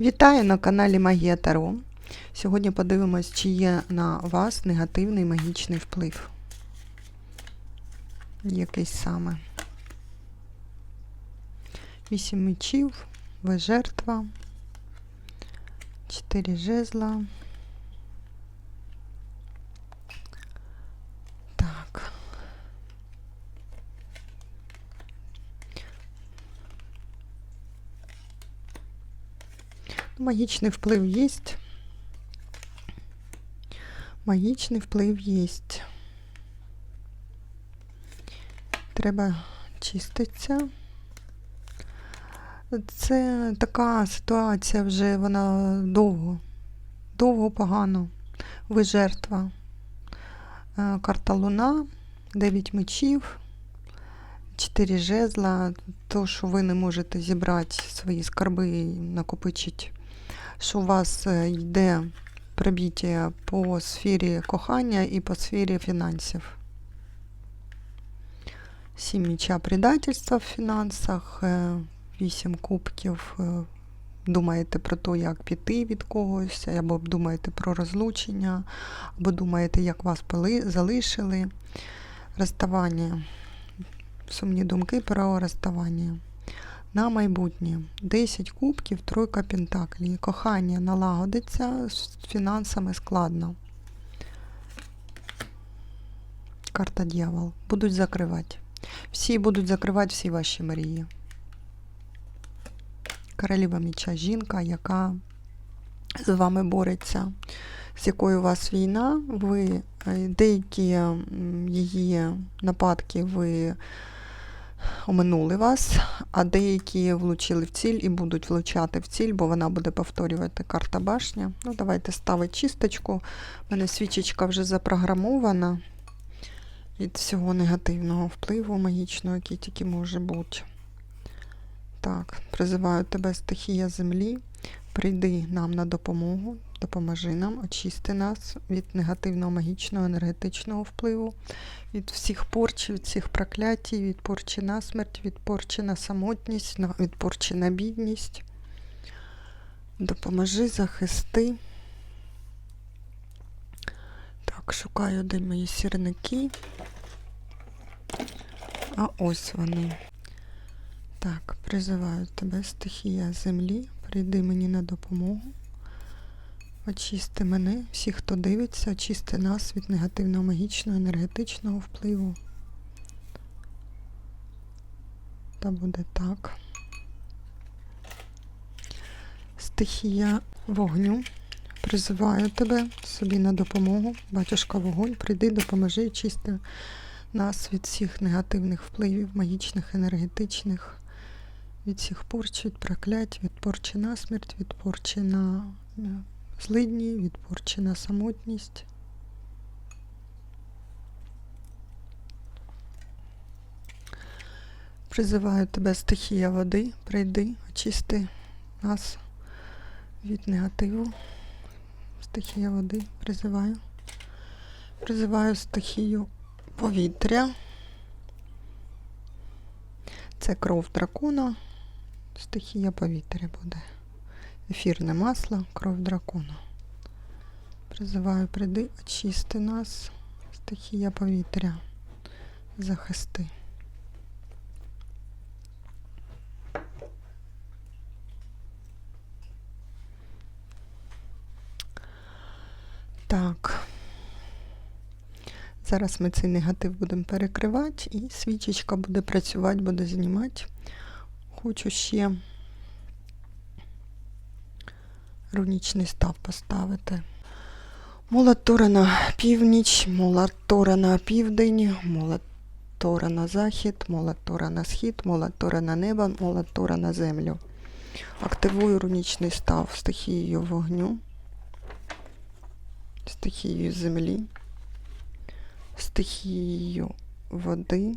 Вітаю на каналі Магія Таро. Сьогодні подивимось, чи є на вас негативний магічний вплив. Якийсь саме. Вісім мечів, ви жертва, чотири жезла. Так. Магічний вплив є. Магічний вплив є. Треба чиститися. Це така ситуація вже, вона довго, довго погано. Ви жертва. Е, Карта Луна, 9 мечів, 4 жезла. То, що ви не можете зібрати свої скарби і накопичити що у вас е, йде пробіття по сфері кохання і по сфері фінансів. Сім міча предательства в фінансах, е, вісім кубків. е, Думаєте про те, як піти від когось, або думаєте про розлучення, або думаєте, як вас залишили. Розставання. Сумні думки про розставання на майбутнє. 10 кубків, тройка пентаклів. Кохання налагодиться, з фінансами складно. Карта дьявол. Будуть закривати. Всі будуть закривати всі ваші мрії. Королева міча жінка, яка з вами бореться, з якою у вас війна, ви е, деякі її нападки ви оминули вас, а деякі влучили в ціль і будуть влучати в ціль, бо вона буде повторювати карта башня. Ну, давайте ставити чисточку. У мене свічечка вже запрограмована від всього негативного впливу магічного, який тільки може бути. Так, призиваю тебе, стихія землі. Прийди нам на допомогу, допоможи нам, очисти нас від негативного магічного енергетичного впливу, від всіх порч, від всіх проклятій, від порчі на смерть, від порчі на самотність, від порчі на бідність. Допоможи, захисти. Так, шукаю, де мої сірники. А ось вони. Так, призиваю тебе, стихія землі, прийди мені на допомогу. Очисти мене, всі, хто дивиться, очисти нас від негативного магічного енергетичного впливу. Та буде так. Стихія вогню. Призиваю тебе собі на допомогу. Батюшка вогонь, прийди, допоможи, очисти нас від всіх негативних впливів, магічних, енергетичних, від всіх порч, від проклять, від порчі на смерть, від порчі на е, злидні, від порчі на самотність. Призиваю тебе, стихія води, прийди, очисти нас від негативу. Стихія води, призиваю. Призиваю стихію повітря. Це кров дракона. Стихія повітря буде. Ефірне масло, кров дракона. Призиваю, прийди, очисти нас. Стихія повітря. Захисти. Так. Зараз ми цей негатив будемо перекривати, і свічечка буде працювати, буде знімати. Хочу ще рунічний став поставити. Молотора на північ, молотора на південь, молотора на захід, молотора на схід, молотора на небо, молотора на землю. Активую рунічний став стихією вогню, стихією землі стихією води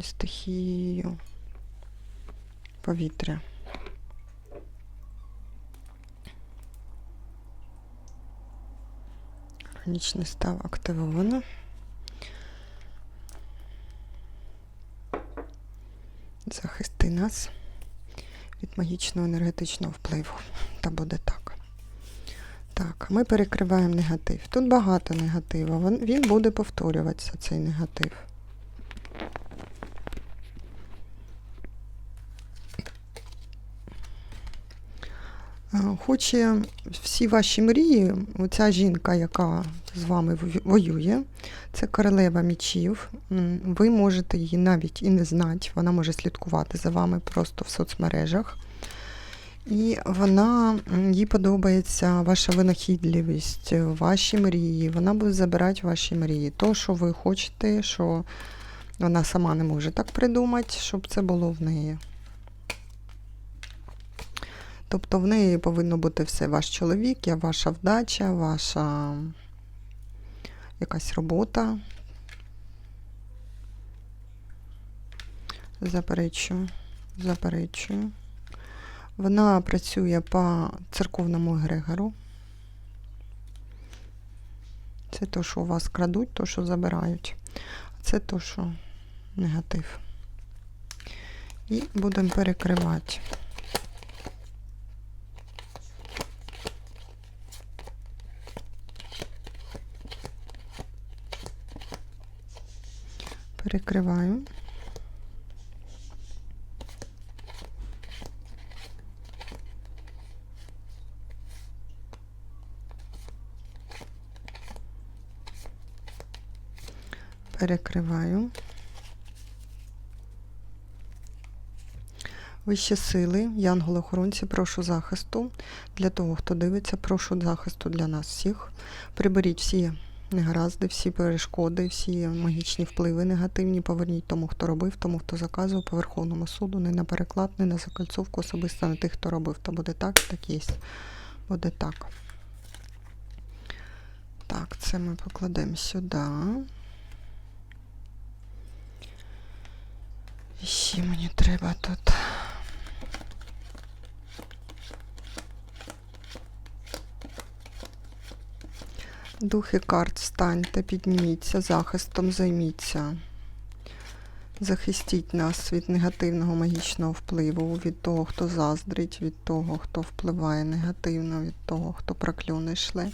стихією повітря. Органічний став активовано. Захисти нас від магічного енергетичного впливу. Та буде так. Так, ми перекриваємо негатив. Тут багато негативу. Він- Він буде повторюватися, цей негатив. Хоче всі ваші мрії, оця жінка, яка з вами воює, це королева мічів. Ви можете її навіть і не знати, вона може слідкувати за вами просто в соцмережах. І вона, їй подобається ваша винахідливість, ваші мрії. Вона буде забирати ваші мрії. То, що ви хочете, що вона сама не може так придумати, щоб це було в неї. Тобто в неї повинно бути все ваш чоловік, я- ваша вдача, ваша якась робота. Заперечую, заперечую. Вона працює по церковному егрегору. Це то, що у вас крадуть, то, що забирають. Це то, що негатив. І будемо перекривати. Перекриваю. Перекриваю. Вищі сили, янголи-охоронці, прошу захисту. Для того, хто дивиться, прошу захисту для нас всіх. Приберіть всі негаразди, всі перешкоди, всі магічні впливи негативні. Поверніть тому, хто робив, тому, хто заказував по Верховному суду, не на переклад, не на закольцовку, особисто на тих, хто робив. То буде так, так є. Буде так. Так, це ми покладемо сюди. І ще мені треба тут. Духи карт станьте, підніміться, захистом займіться. Захистіть нас від негативного магічного впливу, від того, хто заздрить, від того, хто впливає негативно, від того, хто прокльони шле,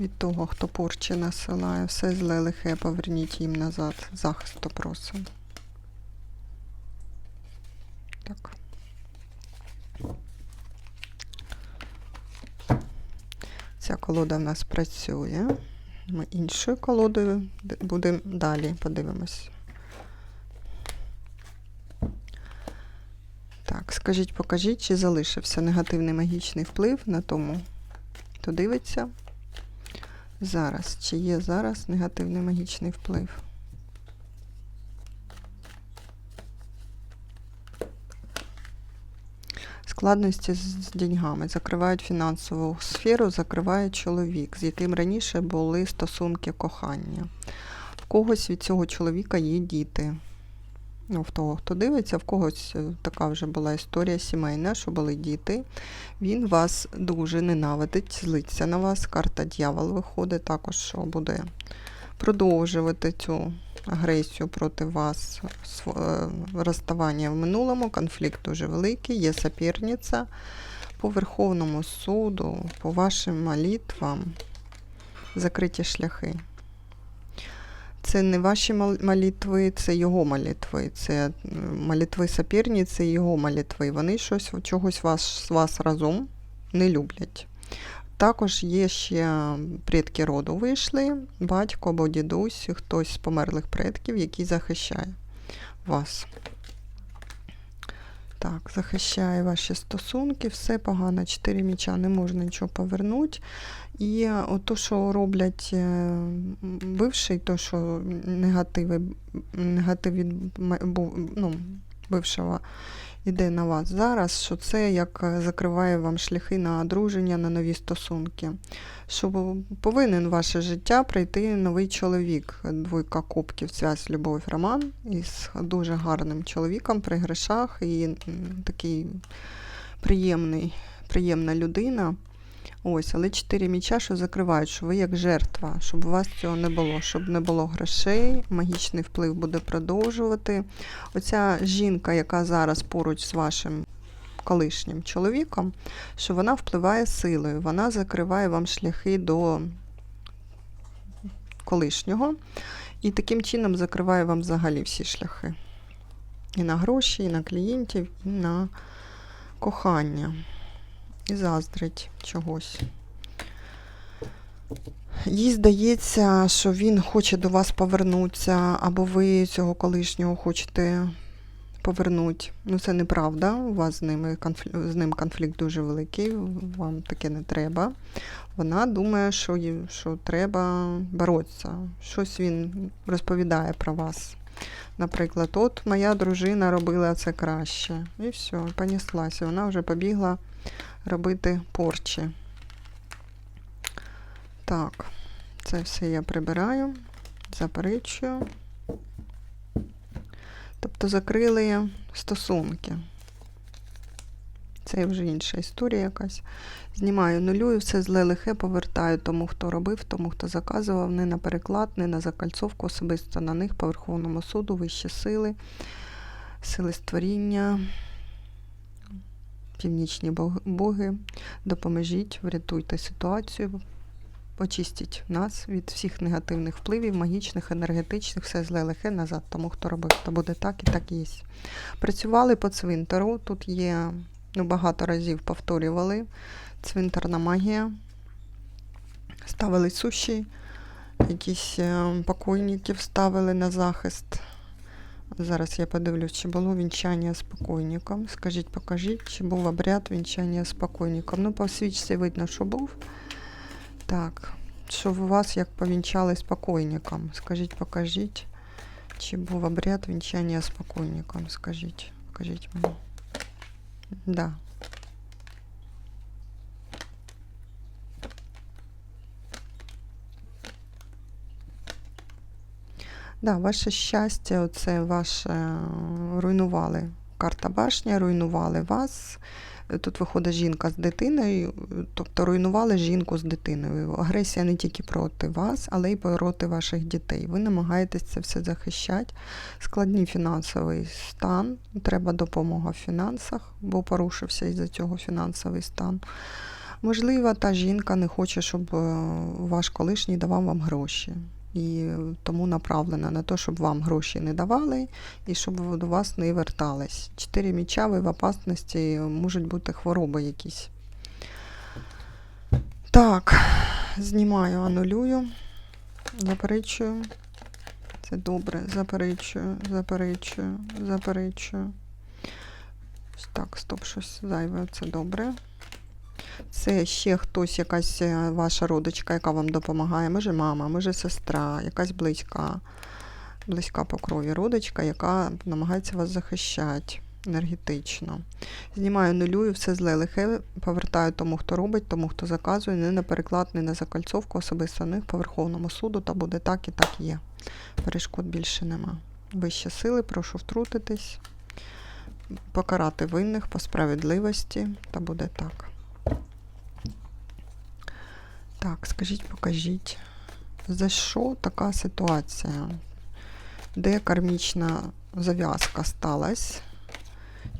від того, хто порчі насилає. Все зле лихе, поверніть їм назад. Захисту просимо. Так. Ця колода в нас працює. Ми іншою колодою будемо далі, подивимось. Так, скажіть, покажіть, чи залишився негативний магічний вплив на тому, хто дивиться. Зараз. Чи є зараз негативний магічний вплив? Складності з деньгами. Закривають фінансову сферу, закриває чоловік, з яким раніше були стосунки кохання. В когось від цього чоловіка є діти. Ну, в того, хто дивиться, в когось е, така вже була історія сімейна, що були діти. Він вас дуже ненавидить, злиться на вас. Карта дьявол виходить, також що буде продовжувати цю агресію проти вас, е, розставання в минулому, конфлікт дуже великий, є соперниця по Верховному суду, по вашим молитвам, закриті шляхи. Це не ваші молитви, це його молитви. Це молитви соперниці і його молитви. Вони щось чогось вас, вас разом не люблять. Також є ще предки роду вийшли, батько або дідусь, хтось з померлих предків, який захищає вас. Так, захищає ваші стосунки, все погано, чотири міча, не можна нічого повернути. І ото, що роблять е, бивший, то, що негативи, негатив від ну, бившого іде на вас зараз, що це як е, закриває вам шляхи на одруження, на нові стосунки. Що повинен ваше життя прийти новий чоловік, двойка кубків, связь, любов, роман із дуже гарним чоловіком при гришах і такий приємний, приємна людина. Ось, але чотири міча, що закривають, що ви як жертва, щоб у вас цього не було, щоб не було грошей, магічний вплив буде продовжувати. Оця жінка, яка зараз поруч з вашим колишнім чоловіком, що вона впливає силою, вона закриває вам шляхи до колишнього, і таким чином закриває вам взагалі всі шляхи. І на гроші, і на клієнтів, і на кохання. І заздрить чогось. Їй здається, що він хоче до вас повернутися, або ви цього колишнього хочете повернути. Ну, це неправда. У вас з, ними конфлікт, з ним конфлікт дуже великий, вам таке не треба. Вона думає, що, що треба боротися. Щось він розповідає про вас. Наприклад, от моя дружина робила це краще. І все, понеслася. Вона вже побігла робити порчі. Так, це все я прибираю, заперечую. Тобто закрили стосунки. Це вже інша історія якась. Знімаю, нулюю, все зле лихе повертаю тому, хто робив, тому, хто заказував, не на переклад, не на закальцовку, особисто на них, по Верховному суду, вищі сили, сили створіння, північні боги, допоможіть, врятуйте ситуацію, очистіть нас від всіх негативних впливів, магічних, енергетичних, все зле лихе назад, тому хто робив, то буде так і так є. Працювали по цвинтару, тут є, ну багато разів повторювали, цвинтарна магія, ставили суші, якісь е, покойників ставили на захист. Зараз я подивлюсь, чи було вінчання з покойником. Скажіть, покажіть, чи був обряд вінчання з покойником. Ну, по свічці видно, що був. Так, що у вас як повінчали з покойником? Скажіть, покажіть, чи був обряд вінчання з покойником? Скажіть, покажіть мені. Да. Да, ваше щастя, оце ваше е, руйнували. Карта башня, руйнували вас. Тут виходить жінка з дитиною, тобто руйнували жінку з дитиною. Агресія не тільки проти вас, але й проти ваших дітей. Ви намагаєтесь це все захищати. Складний фінансовий стан, треба допомога в фінансах, бо порушився із-за цього фінансовий стан. Можливо, та жінка не хоче, щоб е, ваш колишній давав вам гроші. І тому направлена на те, щоб вам гроші не давали і щоб до вас не вертались. Чотири міча, ви в опасності, можуть бути хвороби якісь. Так, знімаю, анулюю, заперечую. Це добре, заперечую, заперечую, заперечую. Так, стоп, щось зайве, це добре. Це ще хтось, якась е, ваша родичка, яка вам допомагає, може мама, може сестра, якась близька, близька по крові родичка, яка намагається вас захищати енергетично. Знімаю нулюю, все зле лихе, повертаю тому, хто робить, тому, хто заказує, не на переклад, не на закальцовку, особисто них по Верховному суду, та буде так і так є. Перешкод більше нема. Вищі сили, прошу втрутитись, покарати винних по справедливості, та буде так. Так, скажіть, покажіть, за що така ситуація? Де кармічна зав'язка сталася?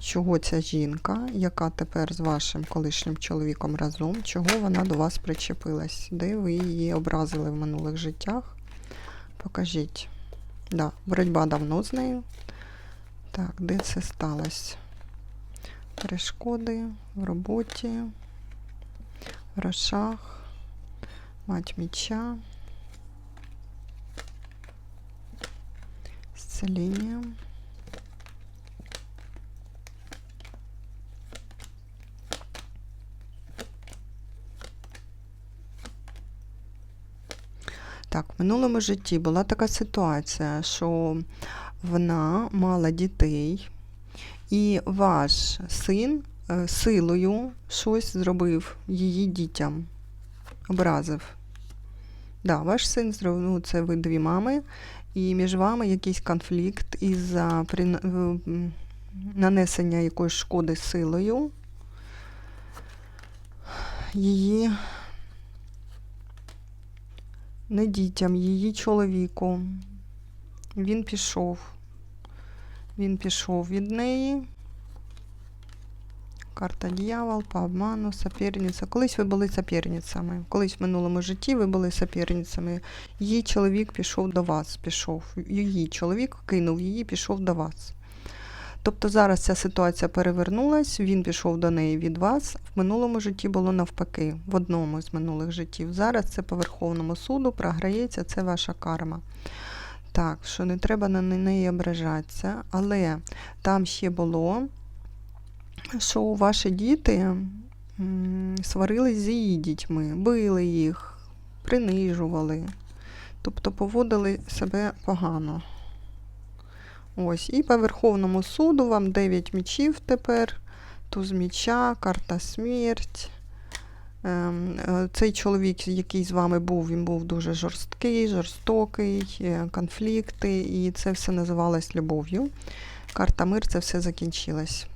Чого ця жінка, яка тепер з вашим колишнім чоловіком разом, чого вона до вас причепилась? Де ви її образили в минулих життях? Покажіть. Да, боротьба давно з нею. Так, де це сталося? Перешкоди в роботі, в грошах. Мать меча. Исцеление. Так, в минулому житті була така ситуація, що вона мала дітей, і ваш син е, силою щось зробив її дітям образив. Да, ваш син зробив, ну, це ви дві мами, і між вами якийсь конфлікт із-за прин- е, нанесення якоїсь шкоди силою. Її не дітям, її чоловіку. Він пішов. Він пішов від неї. Карта дьявол, по обману, соперниця. Колись ви були соперницями. Колись в минулому житті ви були соперницями. Її чоловік пішов до вас, пішов. Її чоловік кинув її, пішов до вас. Тобто зараз ця ситуація перевернулась, він пішов до неї від вас. В минулому житті було навпаки, в одному з минулих життів. Зараз це по Верховному суду програється, це ваша карма. Так, що не треба на неї ображатися, але там ще було, що ваші діти сварились з її дітьми, били їх, принижували, тобто поводили себе погано. Ось, і по Верховному суду вам 9 мічів тепер, туз міча, карта смерть. Ем, е, Цей чоловік, який з вами був, він був дуже жорсткий, жорстокий, е, конфлікти, і це все називалось любов'ю. Карта мир, це все закінчилось.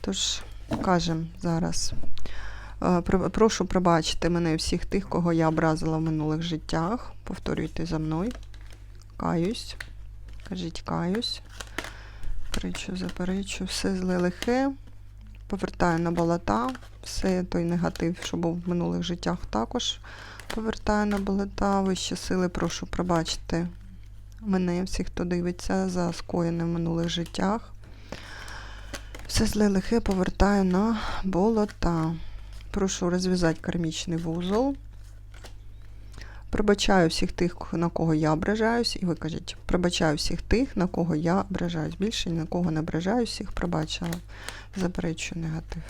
Тож, кажемо зараз. е, Прошу пробачити мене всіх тих, кого я образила в минулих життях. Повторюйте за мною. Каюсь. Кажіть, каюсь. Перечу, заперечу, все зле лихе. Повертаю на болота. Все той негатив, що був в минулих життях, також повертаю на болота. Вищі сили, прошу пробачити мене, всіх, хто дивиться за скоєне в минулих життях. Все зле лихе повертаю на болота. Прошу розв'язати кармічний вузол. Пробачаю всіх тих, на кого я ображаюсь, і ви кажіть, пробачаю всіх тих, на кого я ображаюсь. Більше ні на кого не ображаю, всіх пробачила. Заперечую негатив.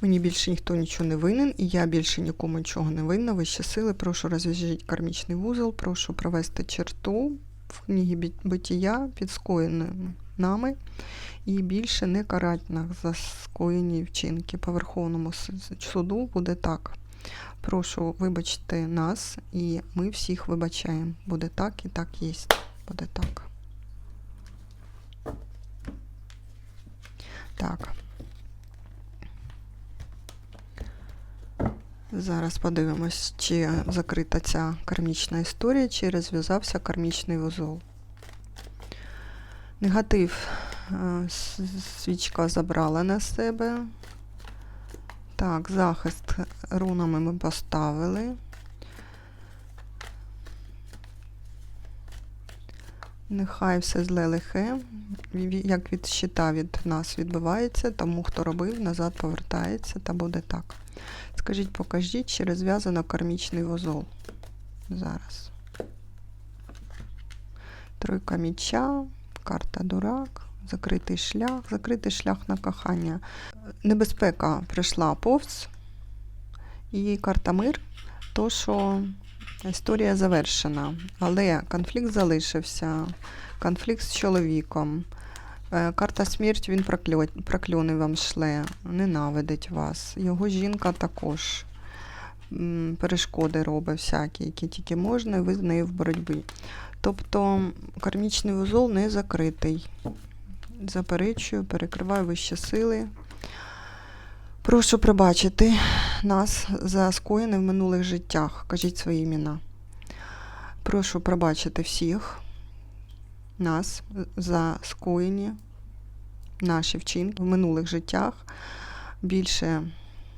Мені більше ніхто нічого не винен, і я більше нікому нічого не винна. Вищі сили, прошу розв'яжіть кармічний вузол, прошу провести черту в книгі биття під скоєним нами. І більше не карать нас за скоєні вчинки. По Верховному суду буде так. Прошу вибачте нас, і ми всіх вибачаємо. Буде так і так є. Буде так. Так. Зараз подивимось, чи закрита ця кармічна історія, чи розв'язався кармічний вузол. Негатив е, свічка забрала на себе. Так, захист рунами ми поставили. Нехай все зле лихе, як від щита від нас відбивається, тому хто робив, назад повертається та буде так. Скажіть, покажіть, чи розв'язано кармічний вузол. Зараз. Тройка міча, карта дурак, закритий шлях, закритий шлях на кохання. Небезпека прийшла повз, і карта мир, то що історія завершена, але конфлікт залишився, конфлікт з чоловіком. Е, Карта смерть він прокльони вам шле, ненавидить вас. Його жінка також перешкоди робить всякі, які тільки можна, і ви з нею в боротьбі. Тобто кармічний вузол не закритий. Заперечую, перекриваю вищі сили. Прошу пробачити нас за скоєне в минулих життях. Кажіть свої імена. Прошу пробачити всіх нас за скоєні наші вчинки в минулих життях. Більше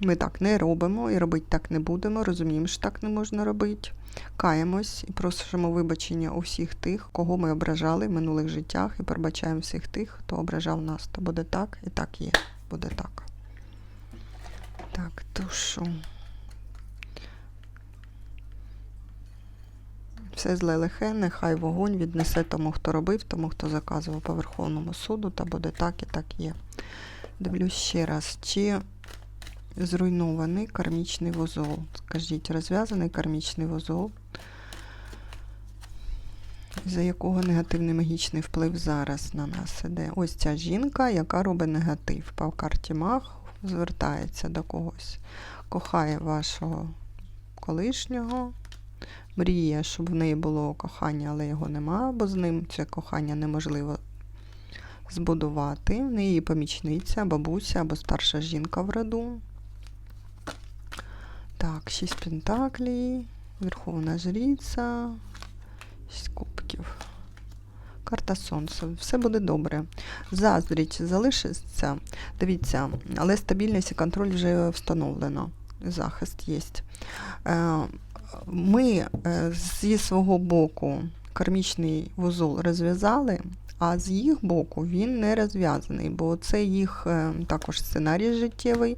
ми так не робимо і робити так не будемо. Розуміємо, що так не можна робити. Каємось і просимо вибачення у всіх тих, кого ми ображали в минулих життях, і пробачаємо всіх тих, хто ображав нас. То буде так і так є. Буде так. Так, душу. Все зле лихе, нехай вогонь віднесе тому, хто робив, тому, хто заказував по Верховному суду, та буде так і так є. Дивлюсь ще раз, чи зруйнований кармічний вузол. Скажіть, розв'язаний кармічний вузол, за якого негативний магічний вплив зараз на нас іде. Ось ця жінка, яка робить негатив. По карті маг звертається до когось, кохає вашого колишнього, мріє, щоб в неї було кохання, але його нема, бо з ним це кохання неможливо збудувати. В неї помічниця, бабуся або старша жінка в роду. Так, шість пентаклей, Верховна Жриця, шість кубків. Карта Сонця. Все буде добре. Заздріть залишиться. Дивіться, але стабільність і контроль вже встановлено. Захист є. Е, Ми е, зі свого боку кармічний вузол розв'язали, а з їх боку він не розв'язаний, бо це їх е, також сценарій життєвий,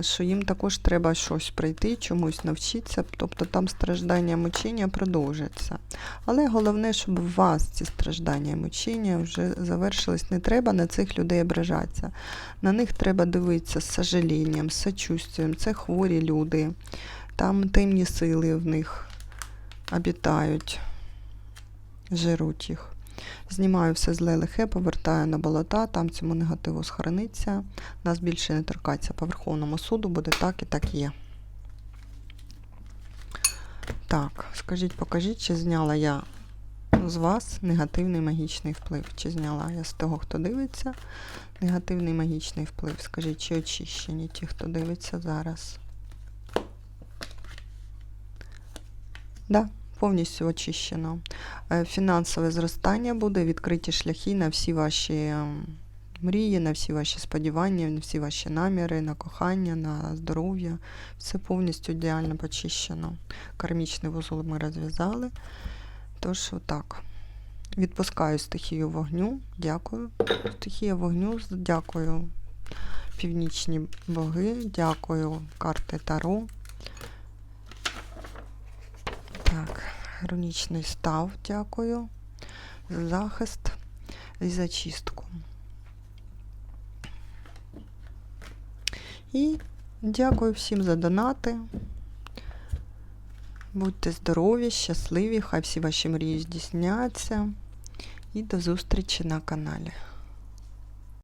що їм також треба щось пройти, чомусь навчитися, тобто там страждання мучення продовжаться. Але головне, щоб у вас ці страждання мучення вже завершились. Не треба на цих людей ображатися. На них треба дивитися з сожалінням, з сочувствием. Це хворі люди, там темні сили в них обітають, жируть їх. Знімаю все зле лихе, повертаю на болота, там цьому негативу схорониться. Нас більше не торкаться по Верховному суду, буде так і так є. Так, скажіть, покажіть, чи зняла я з вас негативний магічний вплив? Чи зняла я з того, хто дивиться, негативний магічний вплив? Скажіть, чи очищені ті, хто дивиться зараз? Да, повністю очищено. Е, Фінансове зростання буде, відкриті шляхи на всі ваші ем, мрії, на всі ваші сподівання, на всі ваші наміри, на кохання, на здоров'я. Все повністю ідеально почищено. Кармічний вузол ми розв'язали. Тож, отак. Відпускаю стихію вогню. Дякую. Стихія вогню. Дякую. Північні боги. Дякую. Карти Таро. Так, хронічний став, дякую. за Захист і зачистку. І дякую всім за донати. Будьте здорові, щасливі, хай всі ваші мрії здійсняться. І до зустрічі на каналі.